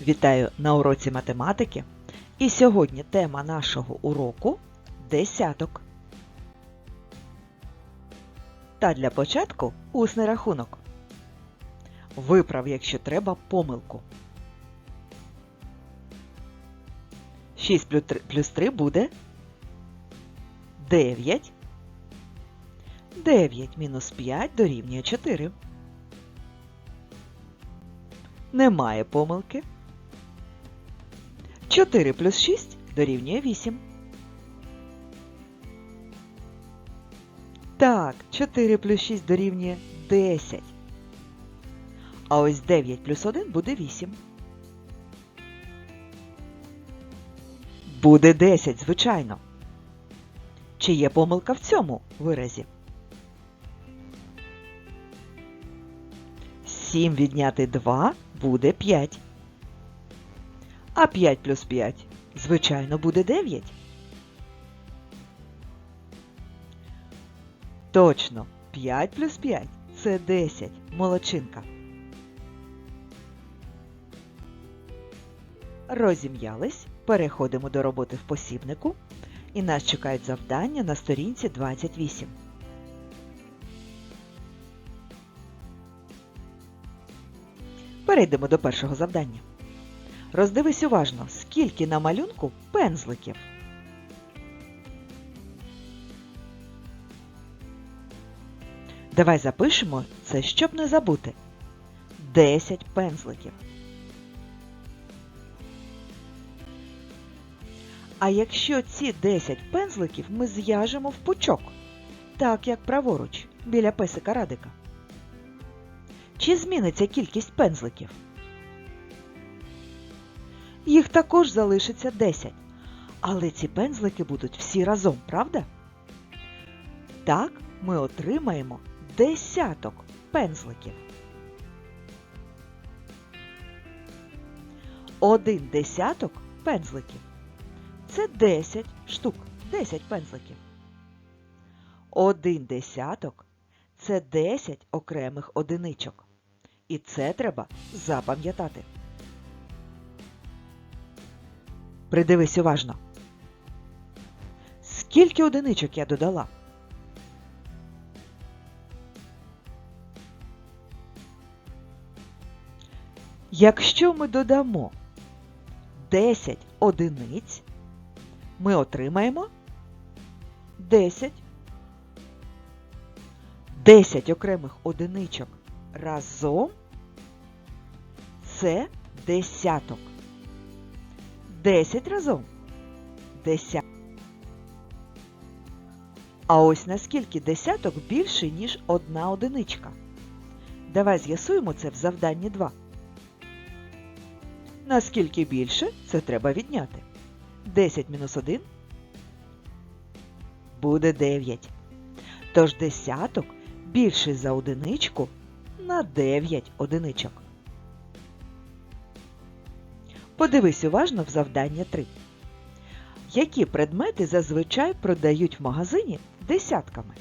Вітаю на уроці математики. І сьогодні тема нашого уроку десяток. Та для початку усний рахунок. Виправ, якщо треба, помилку. 6 плюс 3, плюс 3 буде 9. 9 мінус 5 дорівнює 4. Немає помилки. 4 плюс 6 дорівнює 8. Так, 4 плюс 6 дорівнює 10. А ось 9 плюс 1 буде 8. Буде 10, звичайно. Чи є помилка в цьому виразі? 7 відняти 2 буде 5. А 5 плюс 5, звичайно, буде 9. Точно, 5 плюс 5 це 10. Молодчинка. Розім'ялись. Переходимо до роботи в посібнику. І нас чекають завдання на сторінці 28. Перейдемо до першого завдання. Роздивись уважно, скільки на малюнку пензликів. Давай запишемо це, щоб не забути. 10 пензликів. А якщо ці 10 пензликів ми зв'яжемо в пучок, так як праворуч, біля песика Радика. Чи зміниться кількість пензликів? Їх також залишиться 10. Але ці пензлики будуть всі разом, правда? Так ми отримаємо десяток пензликів. Один десяток пензликів. Це 10 штук, 10 пензликів. Один десяток це 10 окремих одиничок. І це треба запам'ятати. Придивись уважно. Скільки одиничок я додала? Якщо ми додамо 10 одиниць, ми отримаємо 10. 10 окремих одиничок разом це десяток. 10 разом. 10. А ось наскільки десяток більше, ніж одна одиничка. Давай з'ясуємо це в завданні 2. Наскільки більше, це треба відняти. 10 мінус 1 буде 9. Тож десяток більший за одиничку на 9 одиничок. Подивись уважно в завдання 3. Які предмети зазвичай продають в магазині десятками?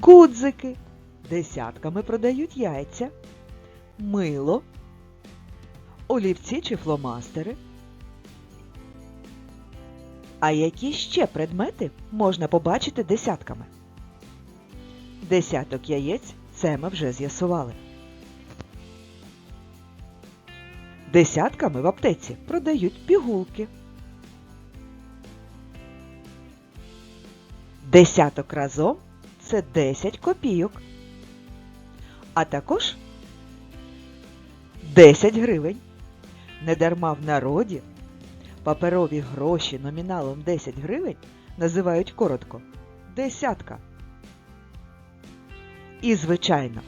Гудзики. Десятками продають яйця, мило, олівці чи фломастери. А які ще предмети можна побачити десятками? Десяток яєць це ми вже з'ясували. Десятками в аптеці продають пігулки. Десяток разом це 10 копійок. А також 10 гривень. Недарма в народі паперові гроші номіналом 10 гривень називають коротко десятка. І, звичайно,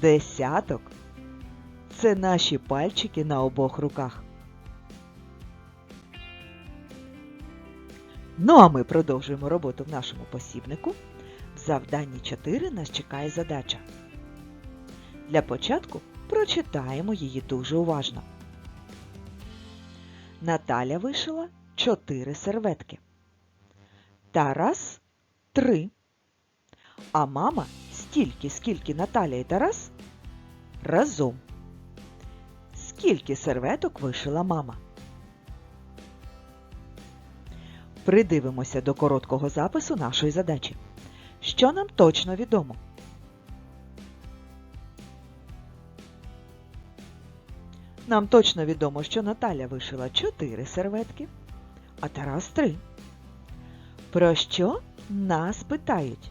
десяток це наші пальчики на обох руках. Ну а ми продовжуємо роботу в нашому посібнику. В завданні 4 нас чекає задача. Для початку прочитаємо її дуже уважно. Наталя вишила 4 серветки. Тарас 3. А мама стільки, скільки Наталя і Тарас разом. Скільки серветок вишила мама. Придивимося до короткого запису нашої задачі. Що нам точно відомо? Нам точно відомо, що Наталя вишила 4 серветки, а Тарас 3. Про що нас питають?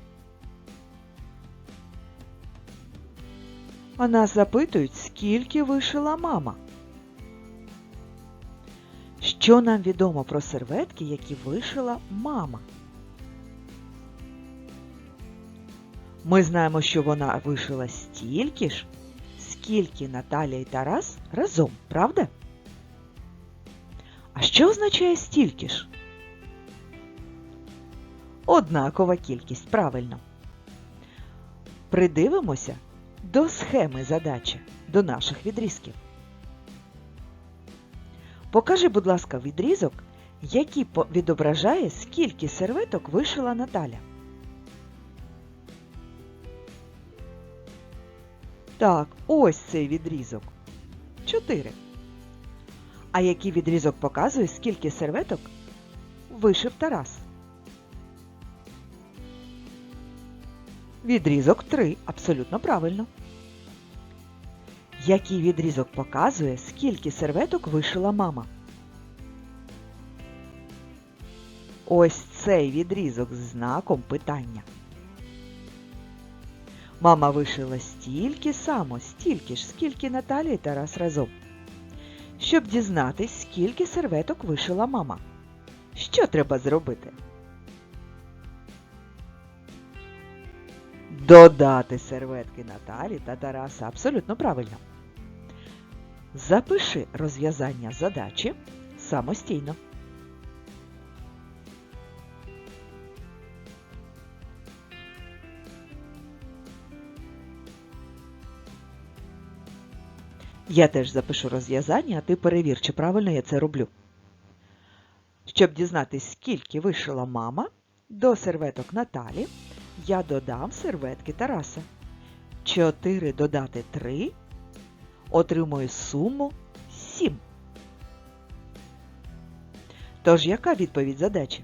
А нас запитують, скільки вишила мама. Що нам відомо про серветки, які вишила мама? Ми знаємо, що вона вишила стільки ж, скільки Наталя і Тарас разом, правда? А що означає стільки ж? Однакова кількість, правильно. Придивимося до схеми задачі, до наших відрізків. Покажи, будь ласка, відрізок, який відображає, скільки серветок вишила Наталя. Так, ось цей відрізок. Чотири. А який відрізок показує, скільки серветок вишив Тарас? Відрізок 3. Абсолютно правильно. Який відрізок показує, скільки серветок вишила мама? Ось цей відрізок з знаком питання. Мама вишила стільки само, стільки ж, скільки Наталія і Тарас разом. Щоб дізнатись, скільки серветок вишила мама. Що треба зробити? Додати серветки Наталі та Тараса абсолютно правильно. Запиши розв'язання задачі самостійно. Я теж запишу розв'язання, а ти перевір, чи правильно я це роблю. Щоб дізнатись, скільки вишила мама, до серветок Наталі я додам серветки Тараса. 4 додати 3 отримую суму 7. Тож яка відповідь задачі?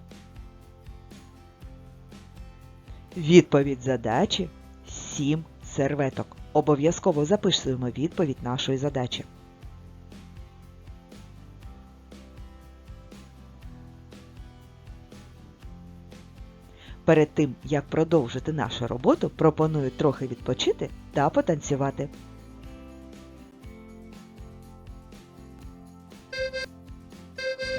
Відповідь задачі 7 серветок. Обов'язково записуємо відповідь нашої задачі. Перед тим, як продовжити нашу роботу, пропоную трохи відпочити та потанцювати.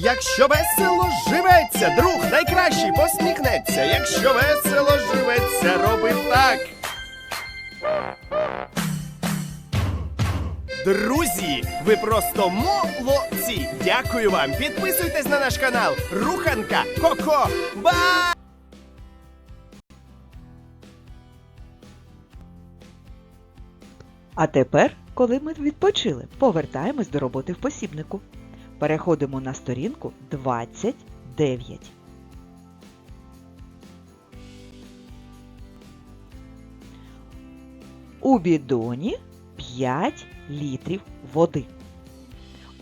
Якщо весело живеться, друг найкращий посміхнеться. Якщо весело живеться, роби так. Друзі, ви просто молодці! Дякую вам! Підписуйтесь на наш канал Руханка Коко. Ба! А тепер, коли ми відпочили, повертаємось до роботи в посібнику. Переходимо на сторінку 29. У бідоні 5 літрів води.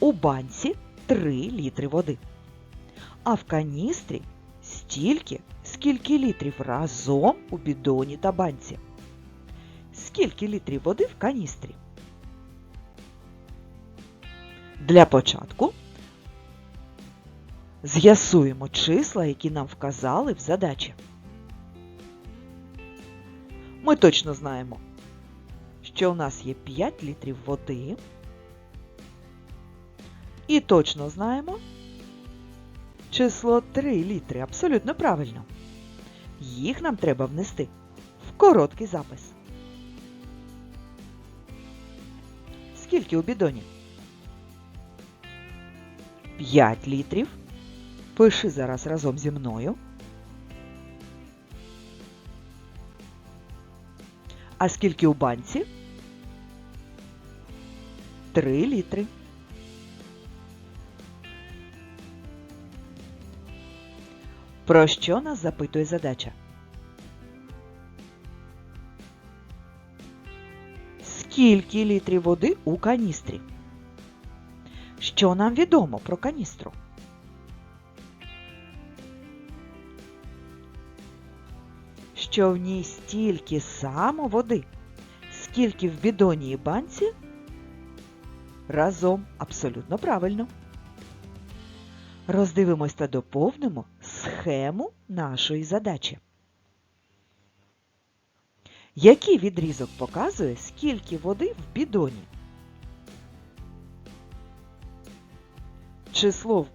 У банці 3 літри води. А в каністрі стільки, скільки літрів разом у бідоні та банці. Скільки літрів води в каністрі? Для початку з'ясуємо числа, які нам вказали в задачі. Ми точно знаємо, що у нас є 5 літрів води. І точно знаємо число 3 літри. Абсолютно правильно. Їх нам треба внести в короткий запис. Скільки у бідоні? 5 літрів. Пиши зараз разом зі мною. А скільки у банці? 3 літри. Про що нас запитує задача? Скільки літрів води у каністрі? Що нам відомо про каністру? Що в ній стільки само води, скільки в бідоні і банці? Разом абсолютно правильно. Роздивимось та доповнимо схему нашої задачі. Який відрізок показує, скільки води в бідоні? Число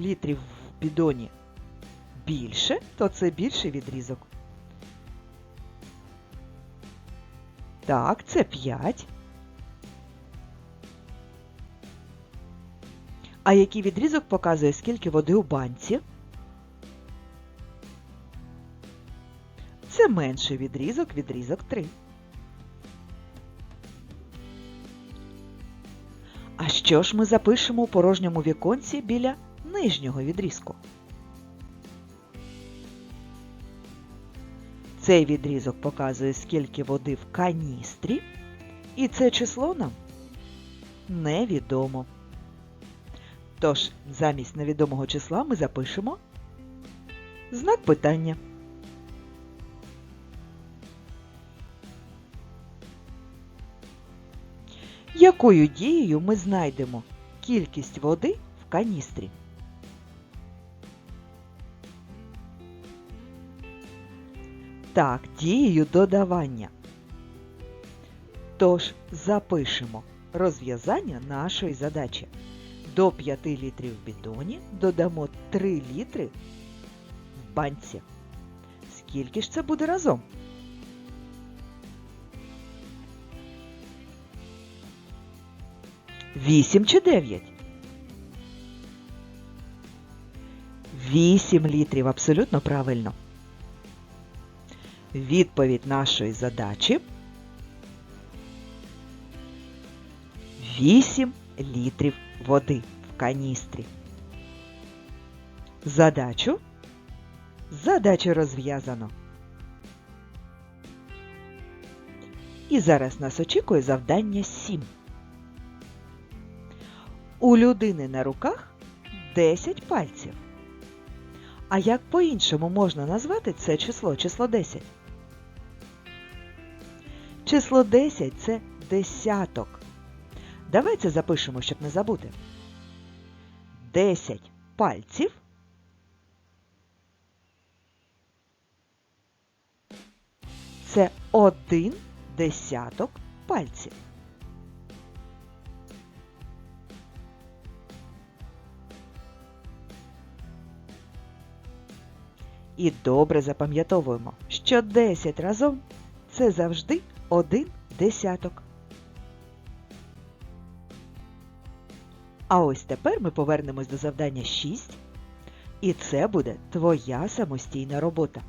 літрів в бідоні більше, то це більший відрізок. Так, це 5. А який відрізок показує, скільки води у банці? Це менший відрізок, відрізок 3. А що ж ми запишемо у порожньому віконці біля нижнього відрізку? Цей відрізок показує, скільки води в каністрі, і це число нам невідомо. Тож, замість невідомого числа ми запишемо знак питання. Якою дією ми знайдемо кількість води в каністрі? Так, дією додавання. Тож запишемо розв'язання нашої задачі. До 5 літрів в бідоні додамо 3 літри в банці. Скільки ж це буде разом? Вісім чи дев'ять? Вісім літрів, абсолютно правильно. Відповідь нашої задачі 8 літрів води в каністрі. Задачу задачу розв'язано. І зараз нас очікує завдання 7. У людини на руках 10 пальців. А як по-іншому можна назвати це число, число 10? Число 10 це десяток. Давайте запишемо, щоб не забути. 10 пальців. Це один десяток пальців. І добре запам'ятовуємо, що 10 разом це завжди один десяток. А ось тепер ми повернемось до завдання 6. І це буде твоя самостійна робота.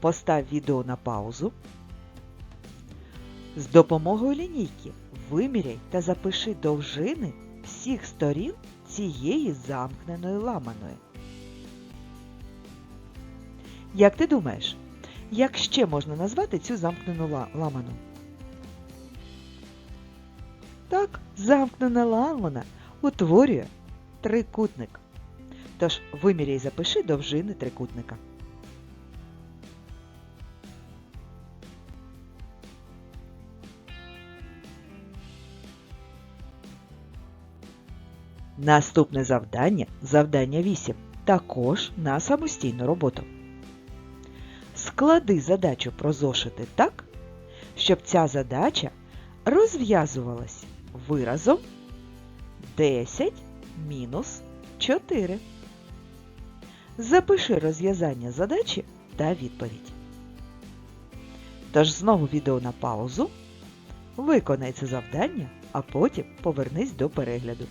Постав відео на паузу. З допомогою лінійки виміряй та запиши довжини всіх сторін цієї замкненої ламаної. Як ти думаєш, як ще можна назвати цю замкнену ламану? Так, замкнена ламана утворює трикутник. Тож виміряй і запиши довжини трикутника. Наступне завдання завдання 8. Також на самостійну роботу. Склади задачу про зошити так, щоб ця задача розв'язувалась виразом 10 мінус 4. Запиши розв'язання задачі та відповідь. Тож знову відео на паузу. Виконай це завдання, а потім повернись до перегляду.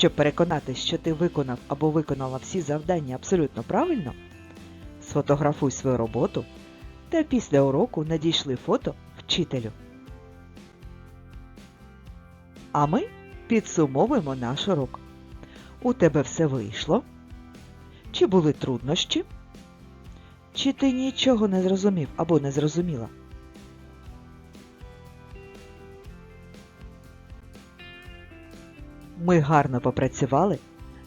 Щоб переконатись, що ти виконав або виконала всі завдання абсолютно правильно, сфотографуй свою роботу та після уроку надійшли фото вчителю. А ми підсумовуємо наш урок. У тебе все вийшло? Чи були труднощі? Чи ти нічого не зрозумів або не зрозуміла? Ми гарно попрацювали.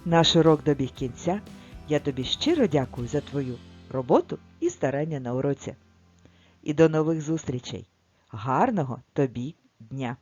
Наш урок добіг кінця. Я тобі щиро дякую за твою роботу і старання на уроці. І до нових зустрічей. Гарного тобі дня!